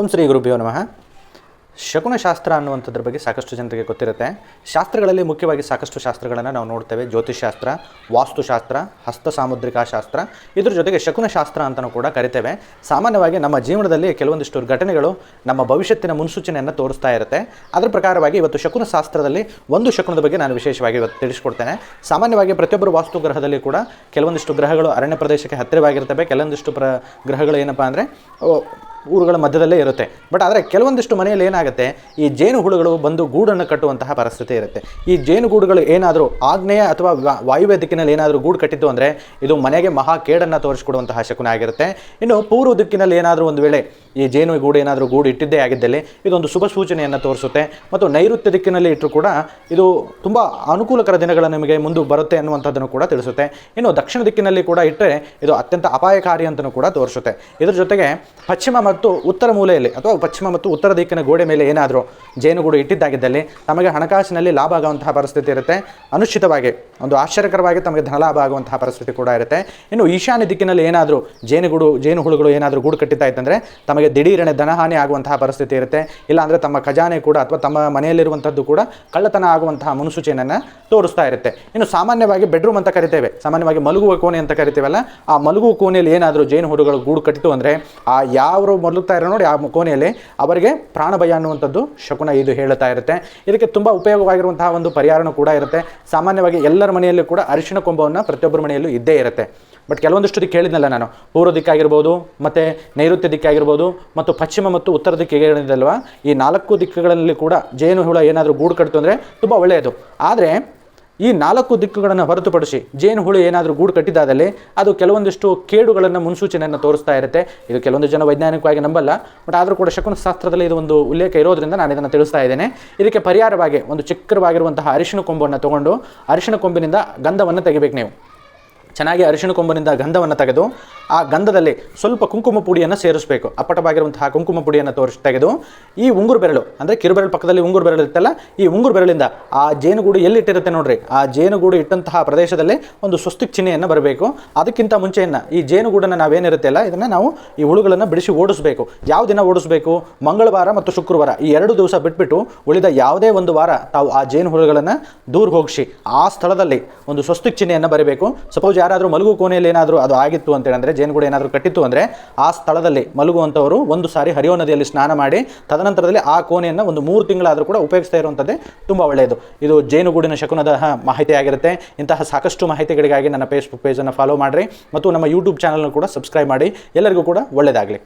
ಓಂ ಶ್ರೀ ಗುರುಭ್ಯೋ ನಮಃ. ಶಕುನಶಾಸ್ತ್ರ ಅನ್ನುವಂಥದ್ರ ಬಗ್ಗೆ ಸಾಕಷ್ಟು ಜನರಿಗೆ ಗೊತ್ತಿರುತ್ತೆ. ಶಾಸ್ತ್ರಗಳಲ್ಲಿ ಮುಖ್ಯವಾಗಿ ಸಾಕಷ್ಟು ಶಾಸ್ತ್ರಗಳನ್ನು ನಾವು ನೋಡ್ತೇವೆ. ಜ್ಯೋತಿಷಾಸ್ತ್ರ ವಾಸ್ತುಶಾಸ್ತ್ರ ಹಸ್ತ ಸಾಮುದ್ರಿಕಾ ಶಾಸ್ತ್ರ ಇದ್ರ ಜೊತೆಗೆ ಶಕುನಶಾಸ್ತ್ರ ಅಂತಲೂ ಕೂಡ ಕರಿತೇವೆ. ಸಾಮಾನ್ಯವಾಗಿ ನಮ್ಮ ಜೀವನದಲ್ಲಿ ಕೆಲವೊಂದಿಷ್ಟು ಘಟನೆಗಳು ನಮ್ಮ ಭವಿಷ್ಯತ್ತಿನ ಮುನ್ಸೂಚನೆಯನ್ನು ತೋರಿಸ್ತಾ ಇರುತ್ತೆ. ಅದರ ಪ್ರಕಾರವಾಗಿ ಇವತ್ತು ಶಕುನ ಶಾಸ್ತ್ರದಲ್ಲಿ ಒಂದು ಶಕುನದ ಬಗ್ಗೆ ನಾನು ವಿಶೇಷವಾಗಿ ಇವತ್ತು ತಿಳಿಸ್ಕೊಡ್ತೇನೆ. ಸಾಮಾನ್ಯವಾಗಿ ಪ್ರತಿಯೊಬ್ಬರು ವಾಸ್ತು ಗ್ರಹದಲ್ಲಿ ಕೂಡ ಕೆಲವೊಂದಿಷ್ಟು ಗ್ರಹಗಳು ಅರಣ್ಯ ಪ್ರದೇಶಕ್ಕೆ ಹತ್ತಿರವಾಗಿರ್ತವೆ. ಕೆಲವೊಂದಿಷ್ಟು ಪ್ರ, ಗ್ರಹಗಳು ಏನಪ್ಪ ಅಂದರೆ ಊರುಗಳ ಮಧ್ಯದಲ್ಲೇ ಇರುತ್ತೆ. ಬಟ್ ಆದರೆ ಕೆಲವೊಂದಿಷ್ಟು ಮನೆಯಲ್ಲಿ ಏನಾಗುತ್ತೆ, ಈ ಜೇನು ಹುಳುಗಳು ಬಂದು ಗೂಡನ್ನು ಕಟ್ಟುವಂತಹ ಪರಿಸ್ಥಿತಿ ಇರುತ್ತೆ. ಈ ಜೇನುಗೂಡುಗಳು ಏನಾದರೂ ಆಗ್ನೇಯ ಅಥವಾ ವಾಯುವ್ಯ ದಿಕ್ಕಿನಲ್ಲಿ ಏನಾದರೂ ಗೂಡು ಕಟ್ಟಿದ್ದು ಅಂದರೆ ಇದು ಮನೆಗೆ ಮಹಾ ಕೇಡನ್ನು ತೋರಿಸಿಕೊಡುವಂತಹ ಶಕುನ ಆಗಿರುತ್ತೆ. ಇನ್ನು ಪೂರ್ವ ದಿಕ್ಕಿನಲ್ಲಿ ಏನಾದರೂ ಒಂದು ವೇಳೆ ಈ ಜೇನು ಗೂಡು ಏನಾದರೂ ಗೂಡು ಇಟ್ಟಿದ್ದೇ ಆಗಿದ್ದಲ್ಲಿ ಇದೊಂದು ಶುಭ ಸೂಚನೆಯನ್ನು ತೋರಿಸುತ್ತೆ. ಮತ್ತು ನೈಋತ್ಯ ದಿಕ್ಕಿನಲ್ಲಿ ಇಟ್ಟರು ಕೂಡ ಇದು ತುಂಬ ಅನುಕೂಲಕರ ದಿನಗಳು ನಿಮಗೆ ಮುಂದೆ ಬರುತ್ತೆ ಅನ್ನುವಂಥದ್ದನ್ನು ಕೂಡ ತಿಳಿಸುತ್ತೆ. ಇನ್ನು ದಕ್ಷಿಣ ದಿಕ್ಕಿನಲ್ಲಿ ಕೂಡ ಇಟ್ಟರೆ ಇದು ಅತ್ಯಂತ ಅಪಾಯಕಾರಿ ಅಂತಲೂ ಕೂಡ ತೋರಿಸುತ್ತೆ. ಇದರ ಜೊತೆಗೆ ಪಶ್ಚಿಮ ಮತ್ತು ಉತ್ತರ ಮೂಲೆಯಲ್ಲಿ ಅಥವಾ ಪಶ್ಚಿಮ ಮತ್ತು ಉತ್ತರ ದಿಕ್ಕಿನ ಗೋಡೆ ಮೇಲೆ ಏನಾದರೂ ಜೇನುಗೂಡು ಇಟ್ಟಿದ್ದಾಗಿದ್ದಲ್ಲಿ ತಮಗೆ ಹಣಕಾಸಿನಲ್ಲಿ ಲಾಭ ಆಗುವಂತಹ ಪರಿಸ್ಥಿತಿ ಇರುತ್ತೆ. ಅನುಚಿತವಾಗಿ, ಒಂದು ಆಶ್ಚರ್ಯಕರವಾಗಿ ತಮಗೆ ಧನಲಾಭ ಆಗುವಂತಹ ಪರಿಸ್ಥಿತಿ ಕೂಡ ಇರುತ್ತೆ. ಇನ್ನು ಈಶಾನ್ಯ ದಿಕ್ಕಿನಲ್ಲಿ ಏನಾದರೂ ಜೇನುಗೂಡು ಜೇನು ಹುಳುಗಳು ಏನಾದರೂ ಗೂಡು ಕಟ್ಟಿತಾ ಇತ್ತಂದರೆ ತಮಗೆ ದಿಢೀರನೆ ಧನಹಾನಿ ಆಗುವಂತಹ ಪರಿಸ್ಥಿತಿ ಇರುತ್ತೆ. ಇಲ್ಲಾಂದರೆ ತಮ್ಮ ಖಜಾನೆ ಕೂಡ ಅಥವಾ ತಮ್ಮ ಮನೆಯಲ್ಲಿರುವಂಥದ್ದು ಕೂಡ ಕಳ್ಳತನ ಆಗುವಂತಹ ಮುನ್ಸೂಚನೆಯನ್ನು ತೋರಿಸ್ತಾ ಇರುತ್ತೆ. ಇನ್ನು ಸಾಮಾನ್ಯವಾಗಿ ಬೆಡ್ರೂಮ್ ಅಂತ ಕರಿತೇವೆ. ಸಾಮಾನ್ಯವಾಗಿ ಮಲಗುವ ಕೋಣೆ ಅಂತ ಕರಿತೇವಲ್ಲ, ಆ ಮಲಗುವ ಕೋಣೆಯಲ್ಲಿ ಏನಾದರೂ ಜೇನು ಹುಳುಗಳು ಗೂಡು ಕಟ್ಟಿತು ಅಂದರೆ ಆ ಯಾರು ಮಲಗ್ತಾ ಇರೋ ನೋಡಿ ಆ ಕೋಣೆಯಲ್ಲಿ ಅವರಿಗೆ ಪ್ರಾಣಭಯ ಅನ್ನುವಂಥದ್ದು ಶಕುನ ಇದು ಹೇಳುತ್ತಾ ಇರುತ್ತೆ. ಇದಕ್ಕೆ ತುಂಬ ಉಪಯೋಗವಾಗಿರುವಂತಹ ಒಂದು ಪರಿಹಾರನೂ ಕೂಡ ಇರುತ್ತೆ. ಸಾಮಾನ್ಯವಾಗಿ ಎಲ್ಲರ ಮನೆಯಲ್ಲೂ ಕೂಡ ಅರಿಶಿಣ ಕೊಂಬವನ್ನು ಪ್ರತಿಯೊಬ್ಬರ ಮನೆಯಲ್ಲೂ ಇದ್ದೇ ಇರುತ್ತೆ. ಬಟ್ ಕೆಲವೊಂದಿಷ್ಟು ದಿಕ್ಕು ಹೇಳಿದ್ನಲ್ಲ ನಾನು. ಪೂರ್ವ ದಿಕ್ಕಾಗಿರ್ಬೋದು ಮತ್ತು ನೈಋತ್ಯ ದಿಕ್ಕಾಗಿರ್ಬೋದು ಮತ್ತು ಪಶ್ಚಿಮ ಮತ್ತು ಉತ್ತರ ದಿಕ್ಕಿಗೆ ಈ ನಾಲ್ಕು ದಿಕ್ಕುಗಳಲ್ಲಿ ಕೂಡ ಜೇನು ಹುಳ ಏನಾದರೂ ಗೂಡು ಕಟ್ಟಿತು ಅಂದರೆ ತುಂಬ ಒಳ್ಳೆಯದು. ಆದರೆ ಈ ನಾಲ್ಕು ದಿಕ್ಕುಗಳನ್ನು ಹೊರತುಪಡಿಸಿ ಜೇನು ಹುಳು ಏನಾದರೂ ಗೂಡು ಕಟ್ಟಿದಾದಲ್ಲಿ ಅದು ಕೆಲವೊಂದಿಷ್ಟು ಕೇಡುಗಳನ್ನು ಮುನ್ಸೂಚನೆಯನ್ನು ತೋರಿಸ್ತಾ ಇರುತ್ತೆ. ಇದು ಕೆಲವೊಂದು ಜನ ವೈಜ್ಞಾನಿಕವಾಗಿ ನಂಬಲ್ಲ ಬಟ್ ಆದರೂ ಕೂಡ ಶಕುನಶಾಸ್ತ್ರದಲ್ಲಿ ಇದು ಒಂದು ಉಲ್ಲೇಖ ಇರೋದ್ರಿಂದ ನಾನು ಇದನ್ನು ತಿಳಿಸ್ತಾ ಇದ್ದೇನೆ. ಇದಕ್ಕೆ ಪರಿಹಾರವಾಗಿ ಒಂದು ಚಿಕ್ಕವಾಗಿರುವಂತಹ ಅರಿಶಿನ ಕೊಂಬನ್ನು ತಗೊಂಡು ಅರಿಶಿನ ಕೊಂಬಿನಿಂದ ಗಂಧವನ್ನು ತೆಗಿಬೇಕು ನೀವು. ಚೆನ್ನಾಗಿ ಅರಿಶಿಣ ಕೊಂಬನಿಂದ ಗಂಧವನ್ನು ತೆಗೆದು ಆ ಗಂಧದಲ್ಲಿ ಸ್ವಲ್ಪ ಕುಂಕುಮ ಪುಡಿಯನ್ನು ಸೇರಿಸಬೇಕು. ಅಪ್ಪಟವಾಗಿರುವಂತಹ ಕುಂಕುಮ ಪುಡಿಯನ್ನು ತೋರಿಸಿ, ತೆಗೆದು ಈ ಉಂಗುರು ಬೆರಳು, ಅಂದರೆ ಕಿರುಬೆರಳು ಪಕ್ಕದಲ್ಲಿ ಉಂಗುರು ಬೆರಳು ಇರುತ್ತಲ್ಲ ಈ ಉಂಗುರು ಬೆರಳಿಂದ ಆ ಜೇನುಗೂಡು ಎಲ್ಲಿಟ್ಟಿರುತ್ತೆ ನೋಡ್ರಿ? ಆ ಜೇನುಗೂಡು ಇಟ್ಟಂತಹ ಪ್ರದೇಶದಲ್ಲಿ ಒಂದು ಸ್ವಸ್ತಿಕ್ ಚಿಹ್ನೆಯನ್ನು ಬರಬೇಕು. ಅದಕ್ಕಿಂತ ಮುಂಚೆಯನ್ನು ಈ ಜೇನುಗೂಡನ್ನು ನಾವೇನಿರುತ್ತಲ್ಲ ಇದನ್ನು ನಾವು ಈ ಹುಳುಗಳನ್ನು ಬಿಡಿಸಿ ಓಡಿಸಬೇಕು. ಯಾವ ದಿನ ಓಡಿಸಬೇಕು? ಮಂಗಳವಾರ ಮತ್ತು ಶುಕ್ರವಾರ, ಈ ಎರಡು ದಿವಸ ಬಿಟ್ಬಿಟ್ಟು ಉಳಿದ ಯಾವುದೇ ಒಂದು ವಾರ ತಾವು ಆ ಜೇನು ಹುಳುಗಳನ್ನು ದೂರ ಹೋಗಿಸಿ ಆ ಸ್ಥಳದಲ್ಲಿ ಒಂದು ಸ್ವಸ್ತಿಕ್ ಚಿಹ್ನೆಯನ್ನು ಬರಬೇಕು. ಸಪೋಸ್ ಯಾರಾದರೂ ಮಲಗು ಕೋಣೆಯಲ್ಲಿ ಏನಾದರೂ ಅದು ಆಗಿತ್ತು ಅಂತ ಹೇಳಿದ್ರೆ, ಜೇನುಗೂಡು ಏನಾದರೂ ಕಟ್ಟಿತ್ತು ಅಂದರೆ ಆ ಸ್ಥಳದಲ್ಲಿ ಮಲಗುವಂಥವರು ಒಂದು ಸಾರಿ ಹರಿಯೋ ನದಿಯಲ್ಲಿ ಸ್ನಾನ ಮಾಡಿ, ತದನಂತರದಲ್ಲಿ ಆ ಕೋಣೆಯನ್ನು ಒಂದು ಮೂರು ತಿಂಗಳಾದರೂ ಕೂಡ ಉಪಯೋಗಿಸ್ತಾ ಇರುವಂಥದ್ದೇ ತುಂಬ ಒಳ್ಳೆಯದು. ಇದು ಜೇನುಗೂಡಿನ ಶಕುನದ ಮಾಹಿತಿ ಆಗಿರುತ್ತೆ. ಇಂತಹ ಸಾಕಷ್ಟು ಮಾಹಿತಿಗಳಿಗಾಗಿ ನನ್ನ ಫೇಸ್ಬುಕ್ ಪೇಜನ್ನು ಫಾಲೋ ಮಾಡಿರಿ ಮತ್ತು ನಮ್ಮ ಯೂಟ್ಯೂಬ್ ಚಾನಲ್ನ ಕೂಡ ಸಬ್ಸ್ಕ್ರೈಬ್ ಮಾಡಿ. ಎಲ್ಲರಿಗೂ ಕೂಡ ಒಳ್ಳೆಯದಾಗಲಿ